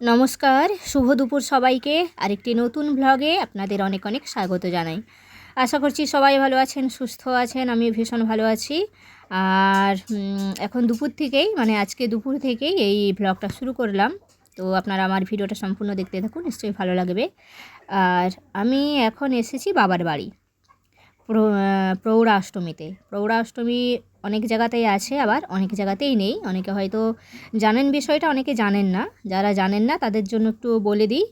নমস্কার, শুভ দুপুর সবাইকে। আরেকটি নতুন ব্লগে আপনাদের অনেক অনেক স্বাগত জানাই। আশা করছি সবাই ভালো আছেন, সুস্থ আছেন আমি ভীষণ ভালো আছি। আর এখন দুপুর থেকেই মানে আজকে দুপুর থেকেই এই ব্লগটা শুরু করলাম। তো আপনারা আমার ভিডিওটা সম্পূর্ণ দেখতে থাকুন, নিশ্চয়ই ভালো লাগবে। আর আমি এখন এসেছি বাবার বাড়ি প্রৌঢ়াষ্টমীতে। প্রৌঢ়াষ্টমী অনেক জায়গাতেই আছে, আবার অনেক জায়গাতেই নেই। অনেকে হয়তো জানেন বিষয়টা, অনেকে জানেন না। যারা জানেন না, তাদের জন্য একটু বলে দিই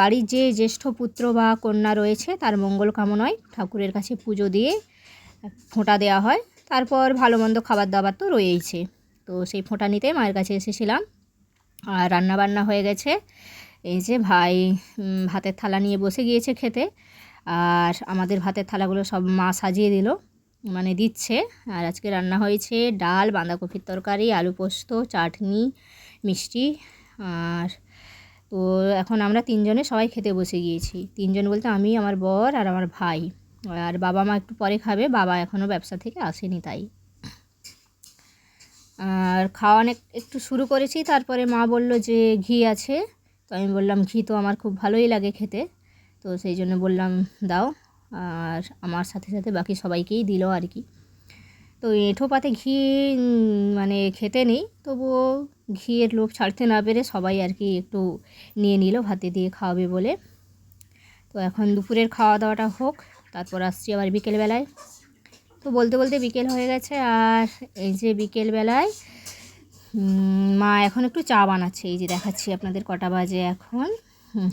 বাড়ির যে জ্যেষ্ঠ পুত্র বা কন্যা রয়েছে, তার মঙ্গল কামনায় ঠাকুরের কাছে পুজো দিয়ে ফোঁটা দেওয়া হয়। তারপর ভালো মন্দ খাবার দাবার তো রয়েইছে। তো সেই ফোঁটা নিতে মায়ের কাছে এসেছিলাম। আর রান্নাবান্না হয়ে গেছে। এই যে ভাই ভাতের থালা নিয়ে বসে গিয়েছে খেতে। আর আমাদের ভাতের থালাগুলো সব মা সাজিয়ে দিল। মানে দিচ্ছে। আর আজকে রান্না হয়েছে ডাল, বাঁধাকপির তরকারি, আলু পোস্ত, চাটনি, মিষ্টি। আর তো এখন আমরা তিনজনে সবাই খেতে বসে গিয়েছি। তিনজন বলতে আমি, আমার বর আর আমার ভাই। আর বাবা মা একটু পরে খাবে, বাবা এখনও ব্যবসা থেকে আসেনি তাই। আর খাওয়া একটু শুরু করেছি, তারপরে মা বলল যে ঘি আছে। তো আমি বললাম, ঘি তো আমার খুব ভালোই লাগে খেতে। তো সেই জন্য বললাম, দাও। আর আমার সাথে সাথে বাকি সবাইকেই দিল আর কি। তো এঁঠো পাতে ঘি মানে খেতে নেই, তবুও ঘিয়ের লোভ ছাড়তে না পেরে সবাই আর কি একটু নিয়ে নিল, ভাতে দিয়ে খাওয়াবে বলে। তো এখন দুপুরের খাওয়া দাওয়াটা হোক, তারপর আসছি আবার বিকেলবেলায় তো বলতে বলতে বিকেল হয়ে গেছে, আর এই যে বিকেলবেলায় মা এখন একটু চা বানাচ্ছে, এই যে দেখাচ্ছি আপনাদের কটা বাজে এখন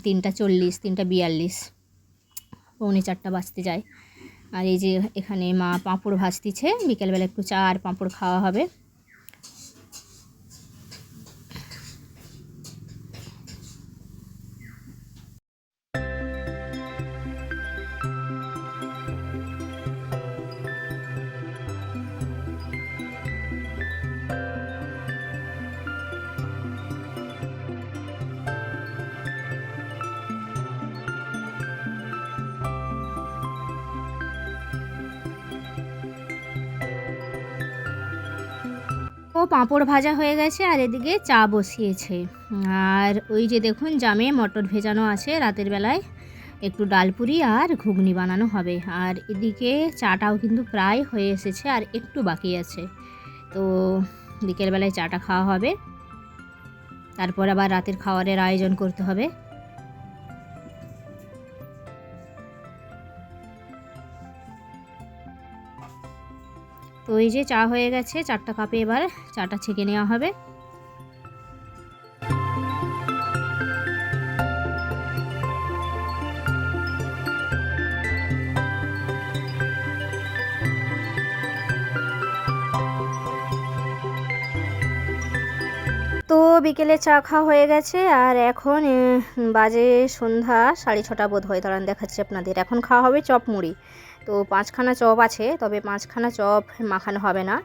তিনটা চল্লিশ, তিনটা বিয়াল্লিশ। পৌনে চারটা বাজতে যায়। আর এই যে এখানে মা পাঁপড় ভাজতিছে, বিকেলবেলা একটু চা আর পাঁপড় খাওয়া হবে। ও পাঁপড় ভাজা হয়ে গেছে আর এদিকে চা বসিয়েছে। আর ওই যে দেখুন, জামে মটর ভেজানো আছে রাতের বেলায়। একটু ডালপুরি আর ঘুগনি বানানো হবে। আর এদিকে চাটাও কিন্তু প্রায় হয়ে এসেছে আর একটু বাকি আছে। তো বিকেলবেলায় চাটা খাওয়া হবে। তারপর আবার রাতের খাবারের আয়োজন করতে হবে। তো এই যে চা হয়ে গেছে, চারটা কাপে এবার চাটা ছেঁকে নেওয়া হবে। তো বিকেলে চা খাওয়া হয়ে গেছে, আর এখন বাজে সন্ধ্যা, সাড়ে ছটা বোধ হয় দাঁড়ান দেখাচ্ছি আপনাদের। এখন খাওয়া হবে চপ মুড়ি। তো পাঁচখানা চপ আছে, তবে পাঁচখানা চপ মাখানো হবে না।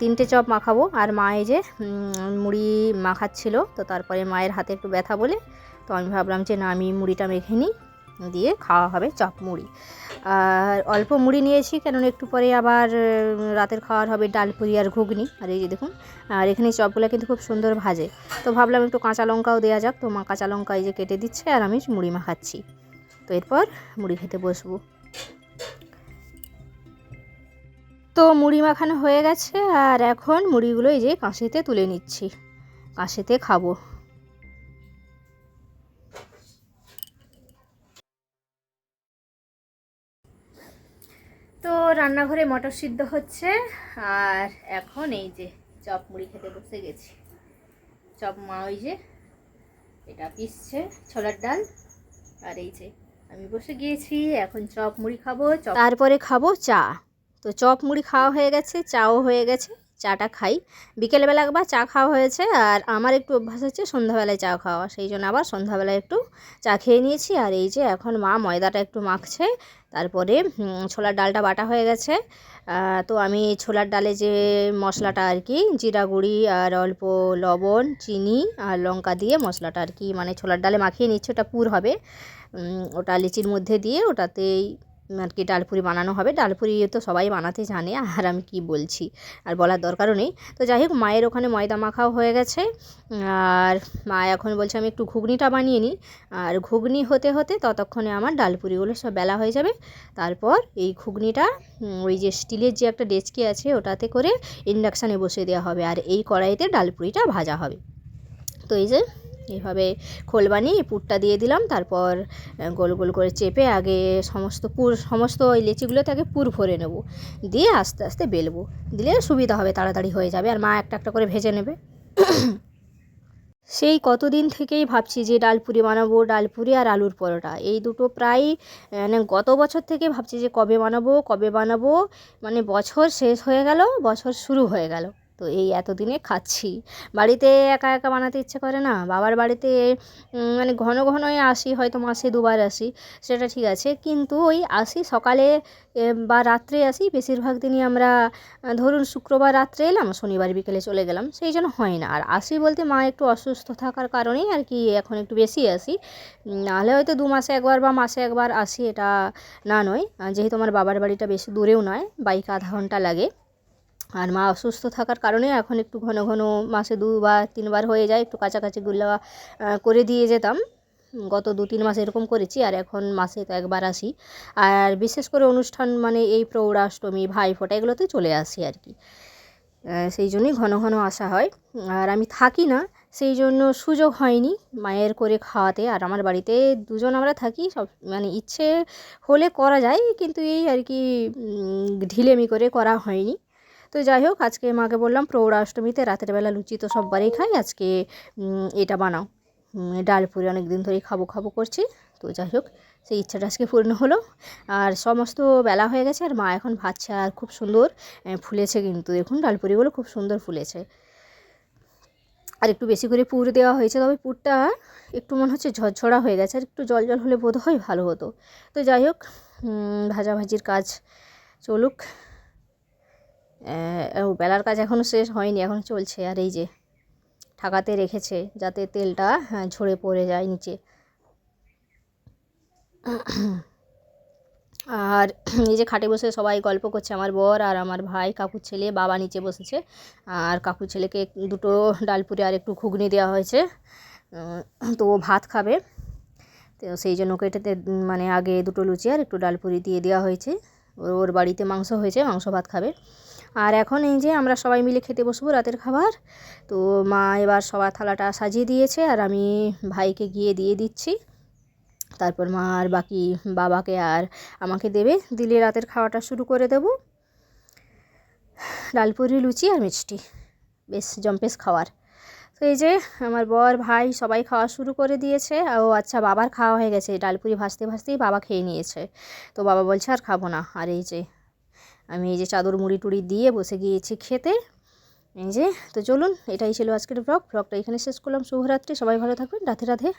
তিনটে চপ মাখাবো। আর মা এই যে মুড়ি মাখাচ্ছিল, তো তারপরে মায়ের হাতে একটু ব্যথা বলে, তো আমি ভাবলাম যে না, আমি মুড়িটা মেখে নিই, দিয়ে খাওয়া হবে চপ মুড়ি। আর অল্প মুড়ি নিয়েছি, কেননা একটু পরে আবার রাতের খাওয়ার হবে ডাল পুরি আর ঘুগনি। আর এই যে দেখুন, আর এখানে চপগুলো কিন্তু খুব সুন্দর ভাজে। তো ভাবলাম একটু কাঁচা লঙ্কাও দেওয়া যাক। তো মা কাঁচা লঙ্কা এই যে কেটে দিচ্ছে, আর আমি মুড়ি মাখাচ্ছি। তো এরপর মুড়ি খেতে বসবো। তো মুড়ি মাখানো হয়ে গেছে আর এখন মুড়িগুলো এই যে কাঁশিতে তুলে নিচ্ছি। কাঁশিতে খাব। তো রান্নাঘরে মটর সিদ্ধ হচ্ছে আর এখন এই যে চপ মুড়ি খেতে বসে গেছি। চপ মা ওই যে এটা পিসছে ছোলার ডাল আর এই যে আমি বসে গিয়েছি, এখন চপ মুড়ি খাব তারপরে খাব চা। তো চপ মুড়ি খাওয়া হয়ে গেছে, চাও হয়ে গেছে, চাটা খাই। বিকেলবেলা একবার চা খাওয়া হয়েছে আর আমার একটু অভ্যাস হচ্ছে সন্ধ্যাবেলায় চা খাওয়া, সেই জন্য আবার সন্ধ্যাবেলায় একটু চা খেয়ে নিয়েছি। আর এই যে এখন মা ময়দাটা একটু মাখছে, তারপরে ছোলার ডালটা বাটা হয়ে গেছে। তো আমি ছোলার ডালে যে মশলাটা আর কি, জিরা গুঁড়ি আর অল্প লবণ, চিনি আর লঙ্কা দিয়ে মশলাটা আর কি মানে ছোলার ডালে মাখিয়ে নিচ্ছে, ওটা পুর হবে। ওটা লিচির মধ্যে দিয়ে ওটাতেই আর কি ডালপুরি বানানো হবে? ডালপুরি তো সবাই বানাতে জানে, আর আমি কি বলছি? আর বলার দরকারও নেই। তো যাই হোক, মায়ের ওখানে ময়দা মাখাও হয়ে গেছে। আর মা এখন বলছে আমি একটু ঘুগনিটা বানিয়ে নিই। আর ঘুগনি হতে হতে ততক্ষণে আমার ডালপুরিগুলো সব বেলা হয়ে যাবে। তারপর এই ঘুগনিটা ওই যে স্টিলের যে একটা ডেচকি আছে, ওটাতে করে ইন্ডাকশানে বসিয়ে দেওয়া হবে। আর এই কড়াইতে ডালপুরিটা ভাজা হবে। তো এই যে এইভাবে খোল বানিয়ে পুরটা দিয়ে দিলাম। তারপর গোল গোল করে চেপে আগে সমস্ত পুর, সমস্ত ওই লেচিগুলোতে আগে পুর ভরে নেব। দিয়ে আস্তে আস্তে বেলবো। দিলে সুবিধা হবে, তাড়াতাড়ি হয়ে যাবে। আর মা একটা একটা করে ভেজে নেবে। সেই কতদিন থেকেই ভাবছি যে ডালপুরি বানাবো ডালপুরি আর আলুর পরোটা। এই দুটো প্রায় মানে গত বছর থেকে ভাবছি যে কবে বানাবো কবে বানাবো মানে বছর শেষ হয়ে গেল, বছর শুরু হয়ে গেল। তো এই এতদিনে খাচ্ছি। বাড়িতে একা একা বানাতে ইচ্ছে করে না। বাবার বাড়িতে মানে ঘন ঘনই আসি, হয়তো মাসে দুবার আসি, সেটা ঠিক আছে। কিন্তু ওই আসি সকালে বা রাত্রে আসি, বেশিরভাগ দিনই আমরা ধরুন শুক্রবার রাত্রে এলাম, শনিবার বিকেলে চলে গেলাম, সেই জন্য হয় না। আর আসি বলতে মা একটু অসুস্থ থাকার কারণেই আর কি এখন একটু বেশি আসি। নাহলে হয়তো দু মাসে একবার বা মাসে একবার আসি, এটা না নয়। যেহেতু আমার বাবার বাড়িটা বেশি দূরেও নয়, বাইক আধা ঘণ্টা লাগে। আর মা অসুস্থ থাকার কারণে এখন একটু ঘন ঘন মাসে দুবার, তিনবার হয়ে যায়, একটু কাছাকাছি গুলো করে দিয়ে যেতাম। গত দু তিন মাস এরকম করেছি, আর এখন মাসে তো একবার আসি। আর বিশেষ করে অনুষ্ঠান মানে এই প্রৌঢ়াষ্টমী, ভাইফোঁটা এগুলোতে চলে আসি আর কি। সেই জন্যই ঘন ঘন আসা হয়। আর আমি থাকি না, সেই জন্য সুযোগ হয়নি মায়ের করে খাওয়াতে। আর আমার বাড়িতে দুজন আমরা থাকি, সব মানে ইচ্ছে হলে করা যায়, কিন্তু এই আর কি ঢিলেমি করে করা হয়নি। তো যাই হোক, আজকে মাকে বললাম প্রৌঢ়াষ্টমীতে রাতের বেলা লুচি তো সববারই খাই, আজকে এটা বানাও। ডাল পুরি অনেক দিন ধরেই খাব খাব করছি, তো যাই হোক, সেই ইচ্ছাটা আজকে পূর্ণ হলো। আর সমস্ত বেলা হয়ে গেছে, আর মা এখন ভাজছে আর খুব সুন্দর ফুলেছে কিন্তু। দেখুন ডালপুরিগুলো খুব সুন্দর ফুলেছে। আর একটু বেশি করে পুর দেওয়া হয়েছে, তবে পুরটা একটু মনে হচ্ছে ঝরঝরা হয়ে গেছে, আর একটু জল জল হলে বোধ হয় ভালো হতো। তো যাই হোক ভাজাভাজির কাজ চলুক। বেলার কাজ এখনও শেষ হয়নি এখন চলছে। আর এই যে ঢাকাতে রেখেছে যাতে তেলটা হ্যাঁ, ঝরে পড়ে যায় নিচে। আর এই যে খাটে বসে সবাই গল্প করছে আমার বর আর আমার ভাই কাকুর ছেলে বাবা নিচে বসেছে। আর কাকুর ছেলেকে দুটো ডালপুরে আর একটু ঘুগনি দেওয়া হয়েছে। তো ও ভাত খাবে। তো সেই জন্য ওকে এটাতে মানে আগে দুটো লুচি আর একটু ডালপুরি দিয়ে দেওয়া হয়েছে। ওর বাড়িতে মাংস হয়েছে মাংস ভাত খাবে। আর এখন এই যে আমরা সবাই মিলে খেতে বসবো রাতের খাবার। তো মা এবার সবার থালাটা সাজিয়ে দিয়েছে আর আমি ভাইকে গিয়ে দিয়ে দিচ্ছি। তারপর মা আর বাকি বাবাকে আর আমাকে দেবে। দিলে রাতের খাওয়াটা শুরু করে দেব। ডালপুরি লুচি আর মিষ্টি। বেশ, জম্পেশ খাওয়ার। তো এই যে আমার বর, ভাই সবাই খাওয়া শুরু করে দিয়েছে। ও আচ্ছা বাবার খাওয়া হয়ে গেছে। ডালপুরি ভাজতে ভাজতেই বাবা খেয়ে নিয়েছে। তো বাবা বলছে আর খাব না। আর এই যে আমি এই যে চাদর মুড়ি টুড়ি দিয়ে বসে গিয়েছি খেতে। এই যে, তো চলুন, এটাই ছিল আজকের ব্লগ ব্লগটা এখানে শেষ করলাম। শুভরাত্রি, সবাই ভালো থাকবেন। রাধে রাধে।